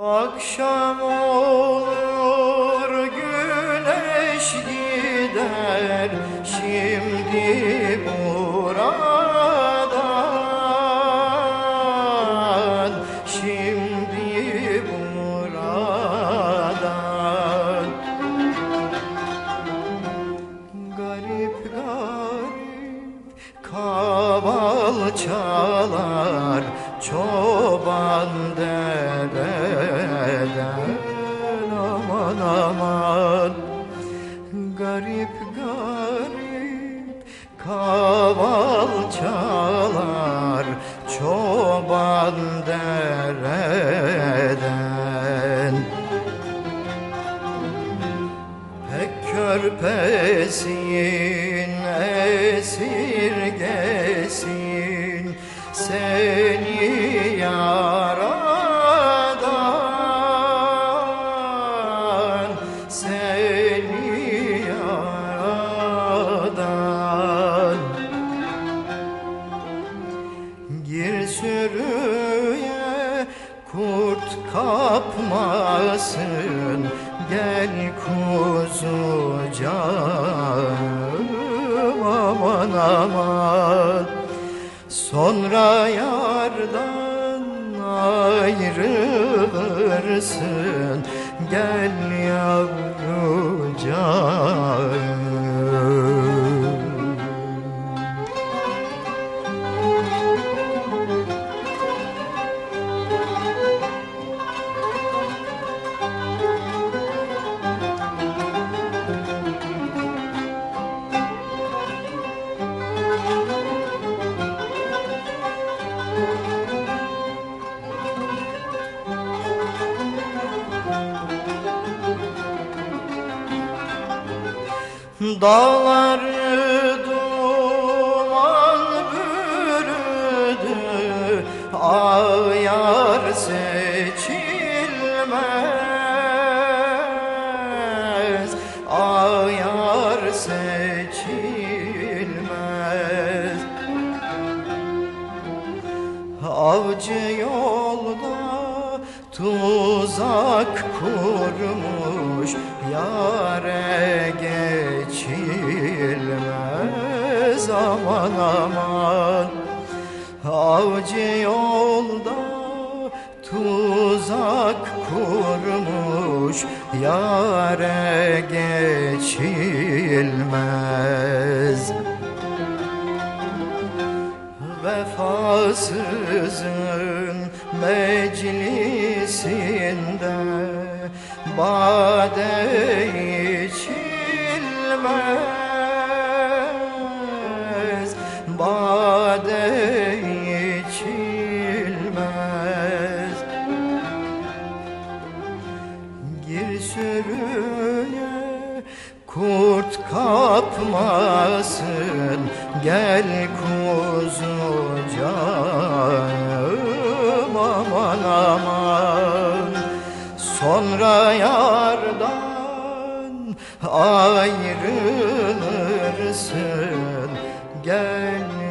Akşam olur güneş gider. Şimdi buradan şimdi buradan. Garip garip kaval çalar çoban dereden aman Garip garip kaval çalar çoban dereden. Pek körpesin, esirgesin seni yaradan, seni yaradan. Gir kurt kapmasın Gel kuzucağım aman aman. Sonra yardan ayrılırsın Gel yavrucağım Dağları duman bürüdü Ayar seçilmez. Ayar seçilmez. Avcı yolda tuzak kurmuş Yare geçilmez. Aman aman. Avcı yolda tuzak kurmuş Yare geçilmez. Vefasızın meclisinde Bade içilmez Bade içilmez. Gir sürüye kurt kapmasın Gel kuzucağım Sonra yardan ayrılırsın Gel